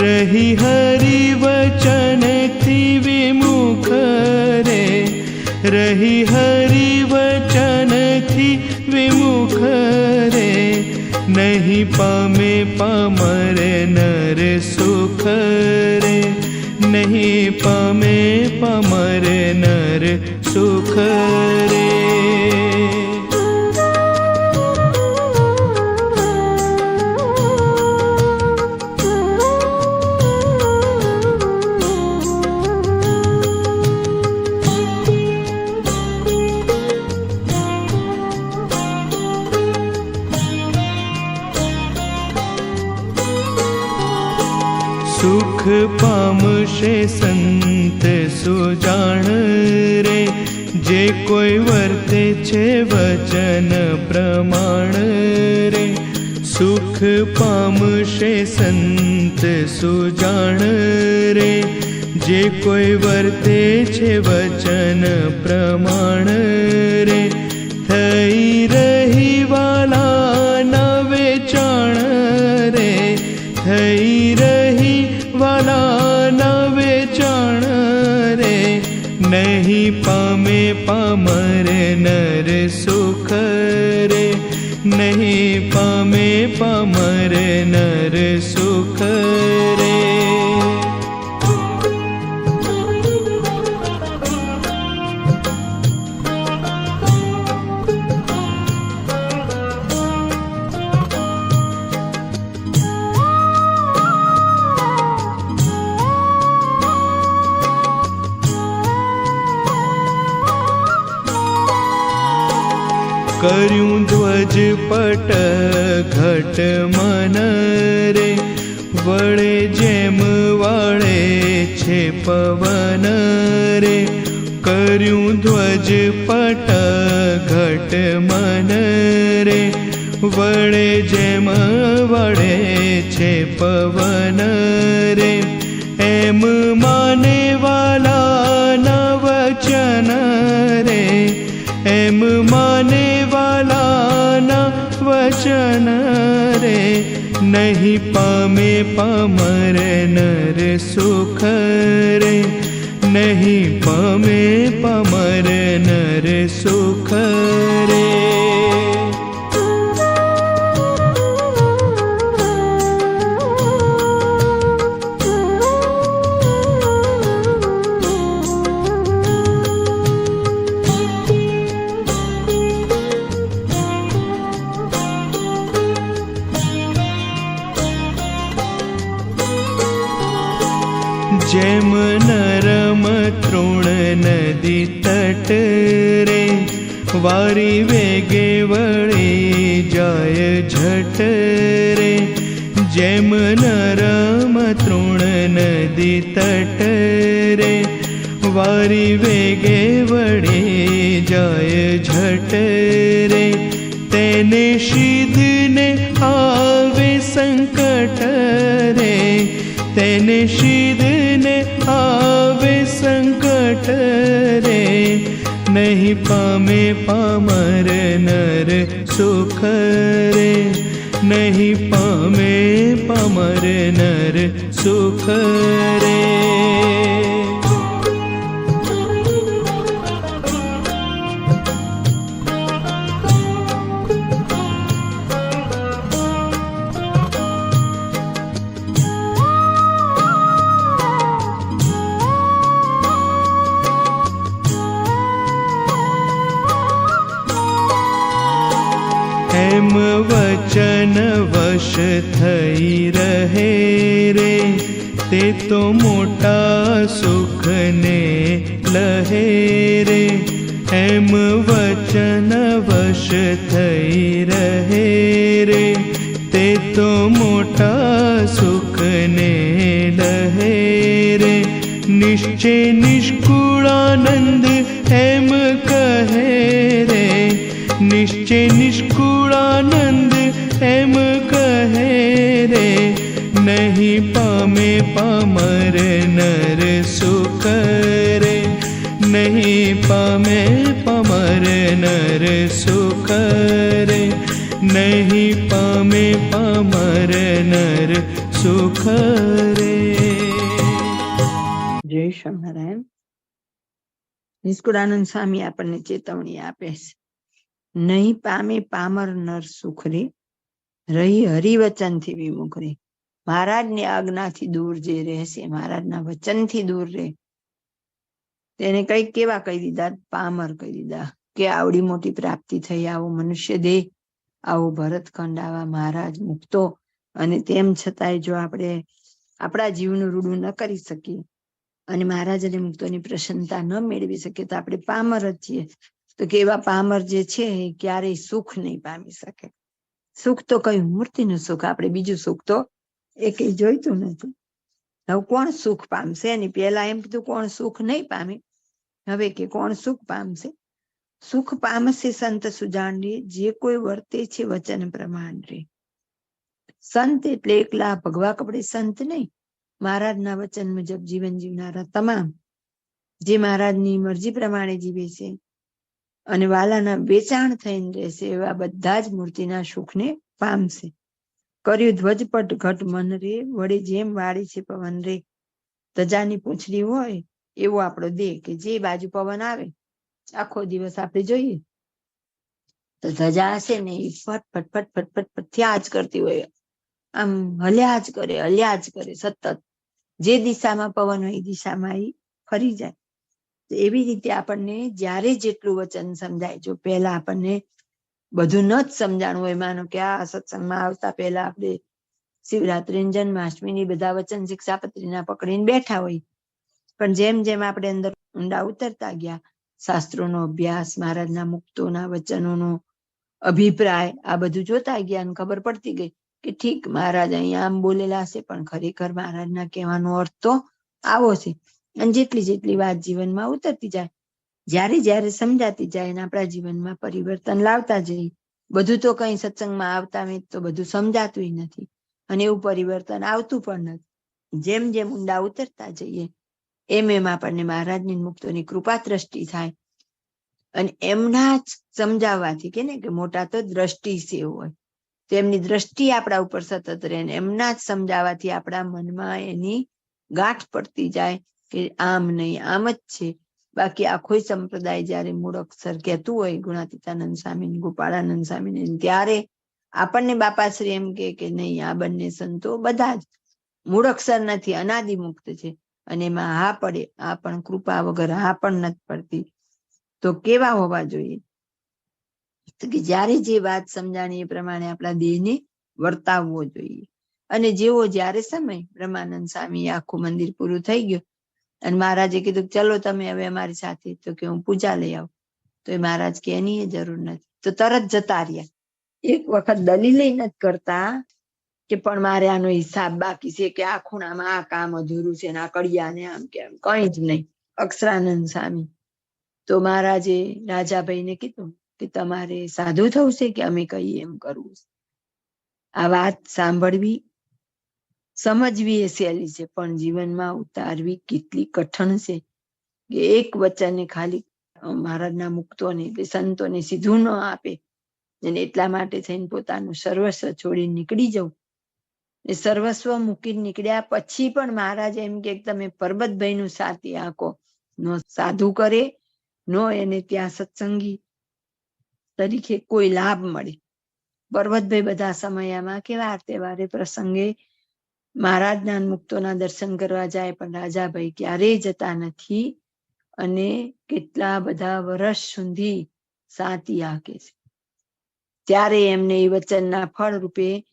रहि हरि वचन विमुख रे रहि हरि वचन थि विमुखरे। नहीं पमे पमर सुख रे नहि पमे पमर नर सुख पाषे सन्त सुजनरेय वर्ते चे वचन प्रमाण रे। सुख पामषे सन्त सुजनरे वर्ते चे वचन प्रमाण નર સુખ રે કર્યું પટ ઘટ મન રે, વળે જેમ વાળે છે પવન રે. કર્યું ધ્વજ પટ ઘટ મન રે, વળે જેમ વળે છે પવન રે. એમ માને વાલા નવચન વચન રે નહીં પામે પમર નર સુખ રે નહીં પામે પમર નર સુખ વારી વેગે વળી જાય ઝટ રે. જેમ નરમ તૃણ નદી તટ રે. વારી વેગે વળી જાય ઝટ રે. તેને શીધને આવે સંકટ રે. તેને શીધને આવે સંકટ नै पामे पामर नर सुख रे। नै पामे पामर नर सुख रे। વચન વશ થઈ રહે રે તે તો મોટા સુખને લહે રે એમ વચન વશ થઈ રહે રે તે તો મોટા સુખને લહે રે નિશ્ચય નિષ્કુળાનંદ એમ કહે રે નિશ્ચય નિષ્કુળાનંદ એમ કહે રે નહીં પામે પામર નર સુખ રે નહીં પામે પમર નર સુખ રે નહીં પામે પમર નર સુખ રે જય સ્વામિનારાયણ નિષ્કુળાનંદ સ્વામી આપણને ચેતવણી આપે છે. નહીં પામે પામર નર સુખ રે. રહી હરિવચનથી વિમુખ રે મહારાજની આજ્ઞાથી દૂર જે રહેશે, મહારાજના વચનથી દૂર રહે. તેને કઈ કેવા કહી દીધા? પામર કહી દીધા કે આવડી મોટી પ્રાપ્તિ થઈ, આવો મનુષ્ય દેહ, આવો ભરતખંડ, આવા મહારાજ મુક્તો. અને તેમ છતાંય જો આપણે આપણા જીવનું રૂડું ન કરી શકીએ અને મહારાજ અને મુક્તોની પ્રસન્નતા ન મેળવી શકીએ, તો આપણે પામર જ છીએ. તો કે એવા પામર જે છે, એ ક્યારેય સુખ નહીં પામી શકે. સુખ તો કયું મૂર્તિનું સુખ? આપણે બીજું સુખ તો એ કઈ જોઈતું નથી. હવે કોણ સુખ પામશે? એની પહેલા એમ કીધું, કોણ સુખ નહીં પામે? હવે કે કોણ સુખ પામશે? સુખ પામશે સંત સુજાણ રે જે કોઈ વર્તે છે વચન પ્રમાણ રે. સંત એટલે એકલા, ભગવા કપડે સંત નહીં. મહારાજના વચન મુજબ જીવન જીવનારા તમામ, જે મહારાજની મરજી પ્રમાણે જીવે છે. અને વાલાના વેચાણ થઈને રહેશે એવા બધા જ મૂર્તિના સુખને પામશે. કર્યું ધ્વજપટ ઘટ મન રે વડે જેમ વાળી છે પવન રે. ધજાની પૂંછડી હોય એવો આપણો દેહ કે જે બાજુ પવન આવે, આખો દિવસ આપણે જોઈએ. તો ધજા હશે ને એ ફટ ફટ ફટ ફટ ફટ ફટ થયા જ કરતી હોય. આમ હલ્યા જ કરે, હલ્યા જ કરે સતત. જે દિશામાં પવન હોય એ દિશામાં એ ફરી જાય. એવી રીતે આપણને જ્યારે જેટલું વચન સમજાય, જો પહેલા આપણને બધું ન જ સમજાણું હોય, માનો કે આ સત્સંગમાં આવતા પહેલા આપણે શિવરાત્રી જન્માષ્ટમી બધા વચન શિક્ષાપત્રીના પકડીને બેઠા હોય. પણ જેમ જેમ આપણે અંદર ઊંડા ઉતરતા ગયા, શાસ્ત્રોનો અભ્યાસ, મહારાજના મુક્તોના વચનોનો અભિપ્રાય, આ બધું જોતા ગયા અને ખબર પડતી ગઈ કે ઠીક, મહારાજ અહીંયા આમ બોલેલા હશે, પણ ખરેખર મહારાજના કહેવાનો અર્થ તો આવો છે. અને જેટલી જેટલી વાત જીવનમાં ઉતરતી જાય, જ્યારે જ્યારે સમજાતી જાય અને આપણા જીવનમાં પરિવર્તન લાવતા જઈએ, બધું તો કઈ સત્સંગમાં આવતા મેં તો બધું સમજાતું નથી અને એવું પરિવર્તન આવતું પણ નથી. જેમ જેમ ઊંડા ઉતરતા જઈએ, એમ એમ આપણને મહારાજની મુક્તોની કૃપા દ્રષ્ટિ થાય. અને એમના જ સમજાવવાથી કે ને કે મોટા તો દ્રષ્ટિ સેવ હોય. તો એમની દ્રષ્ટિ આપણા ઉપર સતત રહે એમના જ સમજાવવાથી આપણા મનમાં એની ગાંઠ પડતી જાય. કે આમ નહીં, આમ જ છે. બાકી આખો સંપ્રદાય જયારે મૂળ અક્ષર કહેતું હોય, ગુણાતીતાનંદ સ્વામી ગોપાળાનંદ સ્વામી ત્યારે આપણને બાપાશ્રી એમ કે કે નહીં, આ બંને સંતો બધા જ મૂળ અક્ષર નથી, અનાદિ મુક્ત છે. અને એમાં હા પડે આ પણ કૃપા વગર હા પણ નથી પડતી. તો કેવા હોવા જોઈએ? કે જ્યારે જે વાત સમજાણી એ પ્રમાણે આપણા દેહને વર્તાવવો જોઈએ. અને જેવો જ્યારે સમય બ્રહ્માનંદ સ્વામી આખું મંદિર પૂરું થઈ ગયું અને મહારાજે કીધું ચલો તમે હવે અમારી સાથે. તો કે હું પૂજા લઈ આવું. તો એ મહારાજ કે એની જરૂર નથી. તો તરત જતા રહ્યા. એક વખત દલીલ નથી કરતા કે પણ મારે આનો હિસાબ બાકી છે કે આ ખૂણામાં આ કામ અધૂરું છે ને આ કડિયા ને આમ કે કઈ જ નહીં. અક્ષરાનંદ સ્વામી. તો મહારાજે રાજાભાઈને કીધું કે તમારે સાધુ થવું છે કે અમે કહીએ એમ કરવું આ વાત સાંભળવી સમજવી એ સહેલી છે, પણ જીવનમાં ઉતારવી કેટલી કઠણ છે. કે એક વચનને ખાલી મહારાજના મુક્તોને, કે સંતોને સીધું ન આપે. અને એટલા માટે થઈને પોતાનું સર્વસ્વ છોડી નીકળી જવું. એ સર્વસ્વ મૂકીને નીકળ્યા પછી પણ મહારાજ એમ કે તમે પરબતભાઈ નું સાથી આંકો. નો સાધુ કરે, નો એને ત્યાં સત્સંગી તરીકે કોઈ લાભ મળે. પર્વતભાઈ બધા સમયમાં કેવા તહેવારે, પ્રસંગે મહારાજના મુક્તોના દર્શન કરવા જાય, પણ રાજાભાઈ ક્યારેય જતા નથી અને કેટલા બધા વર્ષ સુધી સાતી આકે છે. ત્યારે એમને એ વચનના ફળ રૂપે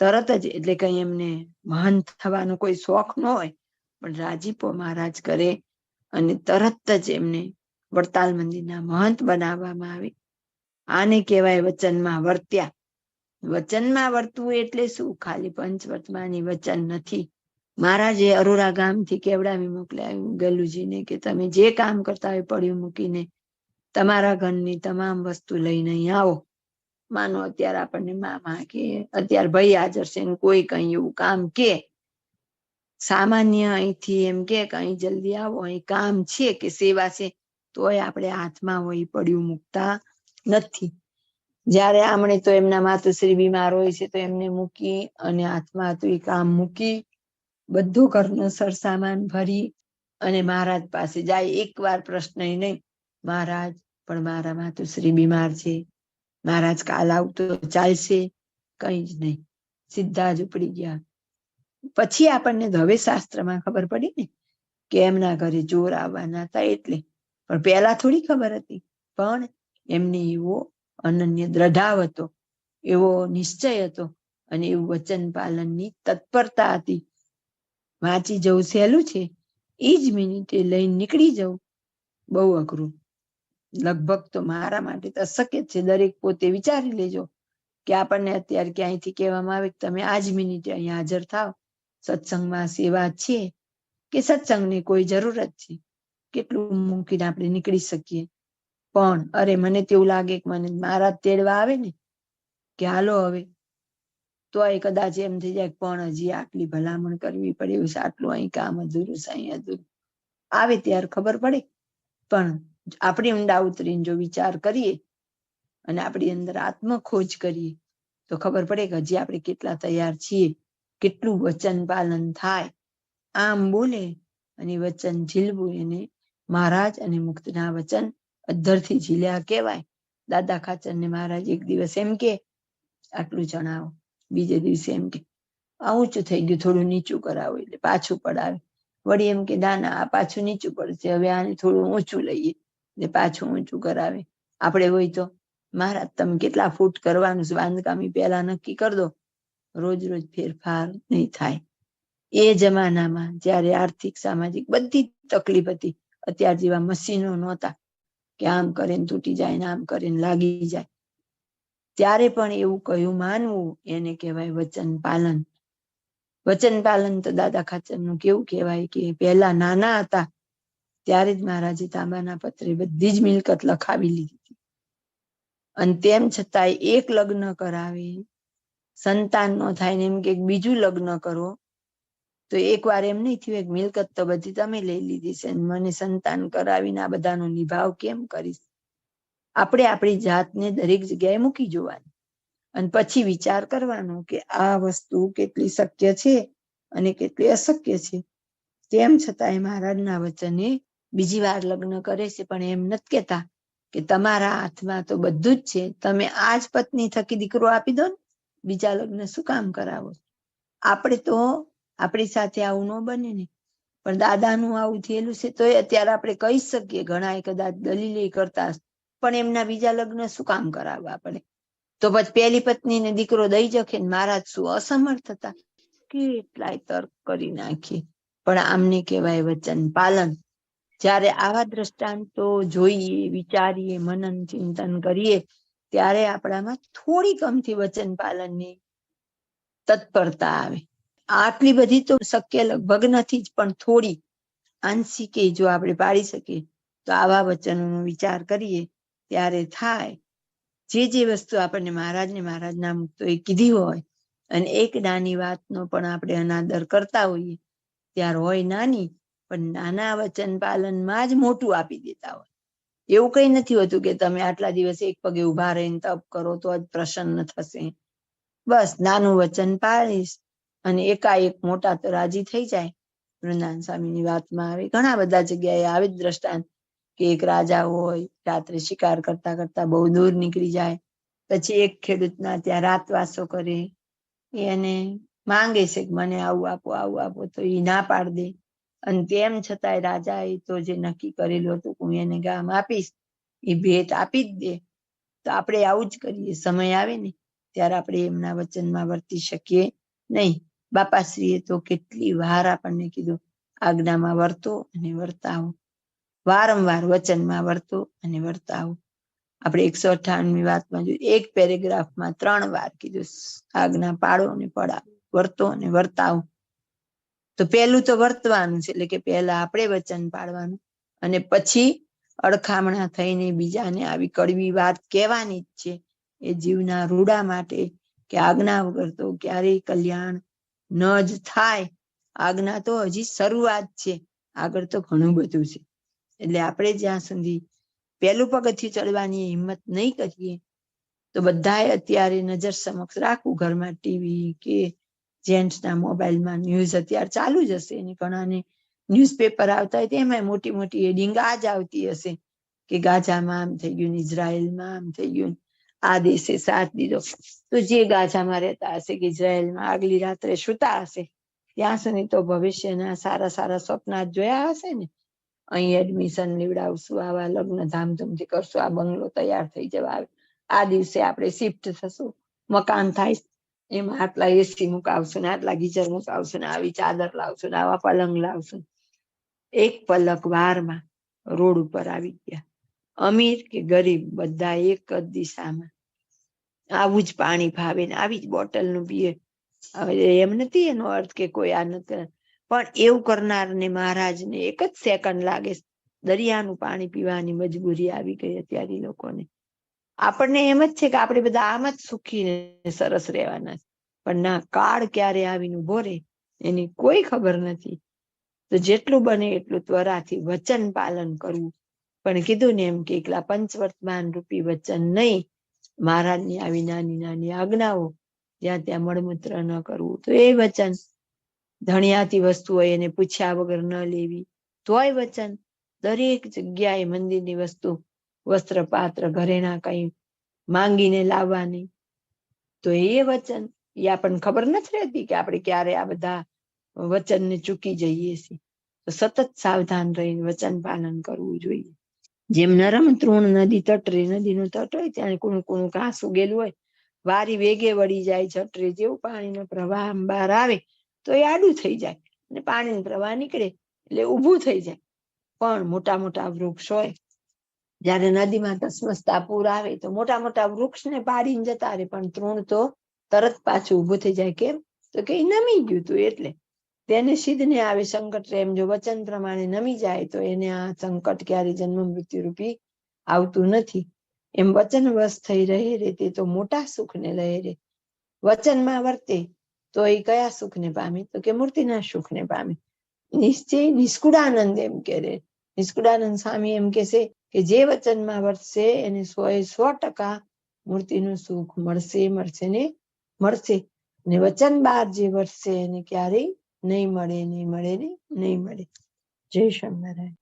તરત જ, એટલે કઈ એમને મહંત થવાનો કોઈ શોખ ન હોય, પણ રાજીપો મહારાજ કરે અને તરત જ એમને વડતાલ મંદિરના મહંત બનાવવામાં આવે. આને કહેવાય વચનમાં વર્ત્યા. વચનમાં વર્તવું એટલે શું? ખાલી પંચવર્તમાની વચન નથી. મારા જે અરોરા ગામથી કેવડાવી મોકલ્યા? ગલુજીને કે તમે જે કામ કરતા હોય પડ્યું મૂકીને તમારા ઘરની તમામ વસ્તુ લઈને અહીં આવો. માનો અત્યારે આપણને મામા કે અત્યારે ભાઈ હાજર છે ને કોઈ કઈ એવું કામ કે. સામાન્ય અહીંથી એમ કે અહીં જલ્દી આવો, અહીં કામ છે કે સેવા છે, તોય આપણે હાથમાં હોય પડ્યું મૂકતા નથી. જ્યારે આમણે તો એમના માતુશ્રી બીમાર હોય છે, તો એમને મૂકી અને હાથમાં એ કામ મૂકી બધું ઘરનો સરસામાન ભરી અને મહારાજ પાસે જાય. એક વાર પ્રશ્ન નહીં, મહારાજ, પણ મારા માતુશ્રી બીમાર છે. મહારાજ કાલ આવતો ચાલશે. કઈ જ નહીં. સીધા જ ઉપડી ગયા. પછી આપણને હવે શાસ્ત્રમાં ખબર પડી ને કે એમના ઘરે ચોર આવવાના હતા એટલે. પણ પહેલા થોડી ખબર હતી. પણ એમને એવો અનન્ય દ્રઢાવ હતો. એવો નિશ્ચય હતો અને એવું વચન પાલનની તત્પરતા હતી. વાંચી જવું સહેલું છે. એ જ મિનિટે લઈને નીકળી જવું. બહુ અઘરું. લગભગ તો મારા માટે તો અશક્ય છે. દરેક પોતે વિચારી લેજો કે આપણને અત્યારે ક્યાંયથી કહેવામાં આવે કે તમે જ મિનિટે અહીંયા હાજર થાવ. સત્સંગમાં સેવા છે કે સત્સંગની કોઈ જરૂરત છે? કેટલું મૂકીને આપણે નીકળી શકીએ? પણ અરે મને તેવું લાગે કે મને મારા તેડવા આવે ને. કે હાલો હવે. તો એ કદાચ એમ થઈ જાય પણ હજી આટલી ભલામણ કરવી પડે એવું આટલું અહીં કામ અધૂરું છે, અહીં અધૂરું. આવે ત્યારે ખબર પડે. પણ આપણે ઊંડા ઉતરીને જો વિચાર કરીએ અને આપણી અંદર આત્મખોજ કરીએ, તો ખબર પડે કે હજી આપણે કેટલા તૈયાર છીએ, કેટલું વચન પાલન થાય. આમ બોલે અને વચન ઝીલવું એને મહારાજ અને મુક્તના વચન અધ્ધરથી ઝીલ્યા કહેવાય. દાદા ખાચર ને મહારાજ એક દિવસ એમ કે, આટલું જણાવો. બીજે દિવસે એમ કે, આ ઊંચું થઈ ગયું, થોડું નીચું કરાવો. એટલે પાછું પડાવે. વળી એમ કે, ના ના, આ પાછું નીચું પડશે. હવે આને થોડું ઊંચું લઈએ. એટલે પાછું ઊંચું કરાવે. આપણે હોય તો, મહારાજ, તમે કેટલા ફૂટ કરવાનું છે? બાંધકામ પહેલા નક્કી કરી દો. રોજ રોજ ફેરફાર નહીં થાય. એ જમાનામાં જ્યારે આર્થિક, સામાજિક બધી તકલીફ હતી, અત્યાર જેવા મશીનો નહોતા. કે આમ કરીને તૂટી જાય ને આમ કરીને લાગી જાય. ત્યારે પણ એવું કહ્યું માનવું, એને કહેવાય વચન પાલન. વચન પાલન તો દાદા ખાચરનું કેવું કહેવાય કે પહેલા નાના હતા, ત્યારે જ મહારાજે તાંબાના પત્રે બધી જ મિલકત લખાવી લીધી હતી. અને તેમ છતાંય એક લગ્ન કરાવે, સંતાન ન થાય ને એમ કે બીજું લગ્ન કરો તો એક વાર એમ નહીં થયું, એક મિલકત તો બધી તમે લઈ લીધી છે મને સંતાન કરાવીને આ બધાનો નિભાવ કેમ કરીશ? આપણે આપણી જાતને દરેક જગ્યાએ મૂકી જોવાની. અને પછી વિચાર કરવાનો કે આ વસ્તુ કેટલી શક્ય છે અને કેટલી અશક્ય છે. તેમ છતાંય મહારાજના વચને બીજી વાર લગ્ન કરે છે, પણ એમ નથી કેતા કે તમારા હાથમાં તો બધું જ છે. તમે આ જ પત્ની થકી દીકરો આપી દો ને, બીજા લગ્ન શું કામ કરાવો? આપણે તો આપણી સાથે આવું ન બને ને. પણ દાદાનું આવું થયેલું છે તો અત્યારે આપણે કહી શકીએ ઘણા કદાચ દલીલે કરતા પણ એમના બીજા લગ્ન શું કામ કરાવવા પડે તો પછી પહેલી પત્નીને દીકરો દઈ જખે ને મહારાજ શું અસમર્થ હતા? કેટલાય તર્ક કરી નાખીએ પણ આમને કહેવાય વચન પાલન. જ્યારે આવા દ્રષ્ટાંતો જોઈએ, વિચારીએ, મનન, ચિંતન કરીએ, ત્યારે આપણામાં થોડી કમથી વચન પાલનની તત્પરતા આવે. આટલી બધી તો શક્ય લગભગ નથી જ, પણ થોડી આંશિકે જો આપણે પાડી શકીએ, તો આવા વચનોનો વિચાર કરીએ, ત્યારે થાય. જે જે વસ્તુ આપણને મહારાજના મુક્તો એ કીધી હોય, અને એક નાની વાતનો પણ આપણે અનાદર કરતા હોઈએ, ત્યાર હોય નાની, પણ નાના વચન પાલનમાં જ મોટું આપી દેતા હોય. એવું કઈ નથી હોતું કે તમે આટલા દિવસ એક પગે ઊભા રહીને તપ કરો તો જ પ્રસન્ન થશે. બસ, નાનું વચન પાળીશ અને એકાએક મોટા તો રાજી થઈ જાય. વૃંદાવન સ્વામીની વાતમાં આવે. ઘણા બધા જગ્યાએ આવે જ દ્રષ્ટાંત કે એક રાજા હોય, રાત્રે શિકાર કરતા કરતા બહુ દૂર નીકળી જાય. પછી એક ખેડૂતના ત્યાં રાતવાસો કરે. એને માંગે છે કે મને આવું આપો આવું આપો, તો એ ના પાડ દે. અને તેમ છતાંય રાજા એ તો જે નક્કી કરેલું હતું હું એને ગામ આપીશ એ ભેટ આપી જ દે. તો આપણે આવું જ કરીએ. સમય આવે ને, ત્યારે આપણે એમના વચનમાં વર્તી શકીએ નહીં. બાપાશ્રીએ તો કેટલી વાર આપણને કીધું, આજ્ઞામાં વર્તો અને વર્તાવો. વારંવાર વચનમાં વર્તો અને વર્તાવો. આપણે એકસો અઠાણમી વાતમાં જોયું એક પેરેગ્રાફમાં ત્રણ વાર કીધું, આજ્ઞા પાડો અને પડાવો વર્તો અને વર્તાવો. તો પહેલું તો વર્તવાનું છે, એટલે કે પહેલા આપણે વચન પાડવાનું અને પછી અડખામણા થઈને બીજાને આવી કડવી વાત કહેવાની જ છે, એ જીવના રૂડા માટે કે આજ્ઞા વગર તો ક્યારેય કલ્યાણ ન જ થાય. આજ્ઞા તો હજી શરૂઆત છે. આગળ તો ઘણું બધું છે. એટલે આપણે જ્યાં સુધી પહેલું પગથિયું ચડવાની હિંમત નહીં કરીએ, તો બધાએ અત્યારે નજર સમક્ષ રાખવું. ઘરમાં ટીવી કે જેન્ટ્સના મોબાઈલમાં ન્યૂઝ અત્યારે ચાલુ જ હશે. અને ઘણાને ન્યૂઝપેપર આવતા હોય તેમાં મોટી મોટી હેડિંગ આ જ આવતી હશે કે ગાઝામાં આમ થઈ ગયું ઇઝરાયલમાં આમ થઈ ગયું આ દિવસે સાથ દીધો. તો જે ગાઝામાં રહેતા હશે કે ઇઝરાયલમાં આગલી રાત્રે સુતા હશે, ત્યાં સુધી તો ભવિષ્યના સારા સારા સ્વપ્ન જોયા હશે ને? અહીં એડમિશન લેવડાવશું આવા લગ્ન ધામધૂમથી કરશું, આ બંગલો તૈયાર થઈ જવા આવે. આ દિવસે આપણે શિફ્ટ થશું. મકાન થાય, એમાં આટલા એસી મુકાવશું ને, આટલા ગીઝર મુકાવશું ને, આવી ચાદર લાવશું ને, આવા પલંગ લાવશું એક પલક વારમાં રોડ ઉપર આવી ગયા. અમીર કે ગરીબ બધા એક જ દિશામાં. આવું જ પાણી ભાવે ને આવી જ બોટલનું પીએ. હવે એમ નથી એનો અર્થ કે કોઈ આ નથી પણ એવું કરનારને મહારાજને એક જ સેકન્ડ લાગે. દરિયાનું પાણી પીવાની મજબૂરી આવી ગઈ અત્યારે લોકોને. આપણને એમ જ છે કે આપણે બધા આમ જ સુખી સરસ રહેવાના પણ ના, કાળ ક્યારે આવીને ઊભો રહે, એની કોઈ ખબર નથી. તો જેટલું બને એટલું ત્વરાથી વચન પાલન કરવું. પણ કીધું ને એમ કે એકલા પંચવર્તમાન રૂપી વચન નહીં. મહારાજની આવી નાની નાની આજ્ઞાઓ જ્યાં ત્યાં મળમૂત્ર ન કરવું. તો એ વચન ધણિયાતી વસ્તુ હોય એને પૂછ્યા વગર ન લેવી. તોય વચન દરેક જગ્યાએ મંદિરની વસ્તુ, વસ્ત્ર, પાત્ર, ઘરેણા કઈ માંગીને લાવવાની. તો એ વચન, એ આપણને ખબર નથી રહેતી કે આપણે ક્યારે આ બધા વચનને ચૂકી જઈએ છીએ. તો સતત સાવધાન રહીને વચન પાલન કરવું જોઈએ. જેમ નરમ તૃણ નદી તટરે, નદીનું તટ હોય ત્યાં કુણું કુણું ઘાસ ઉગેલું હોય, વારી વેગે વળી જાય છટરે જેવું પાણીનો પ્રવાહ બહાર આવે તો એ આડું થઈ જાય અને પાણીનો પ્રવાહ નીકળે એટલે ઊભું થઈ જાય. પણ મોટા મોટા વૃક્ષ હોય, જ્યારે નદીમાં તસમસતા પૂર આવે તો મોટા મોટા વૃક્ષને પાડીને જતા રહે પણ તૃણ તો તરત પાછું ઊભું થઈ જાય. કેમ? તો કે નમી ગયું તું એટલે. તેને સિદ્ધ ને આવે સંકટ એમ જો વચન પ્રમાણે નમી જાય તો એને આ સંકટ ક્યારે જન્મ મૃત્યુ રૂપી આવતું નથી. એમ વચન વશ થઈ રહે રે તે તો મોટા સુખને લહે રે. વચનમાં વર્તે તો એ કયા સુખને પામે? તો કે મૂર્તિના સુખને પામે. નિશ્ચય નિષ્કુળાનંદ એમ કે રે. નિષ્કુળાનંદ સ્વામી એમ કે છે કે જે વચનમાં વર્તશે એને સો એ સો ટકા મૂર્તિનું સુખ મળશે મળશે ને મળશે. ને વચન બાર જે વર્તશે એને ક્યારેય નહીં મળે નહીં મળે નહીં મળે. જય સ્વામિનારાયણ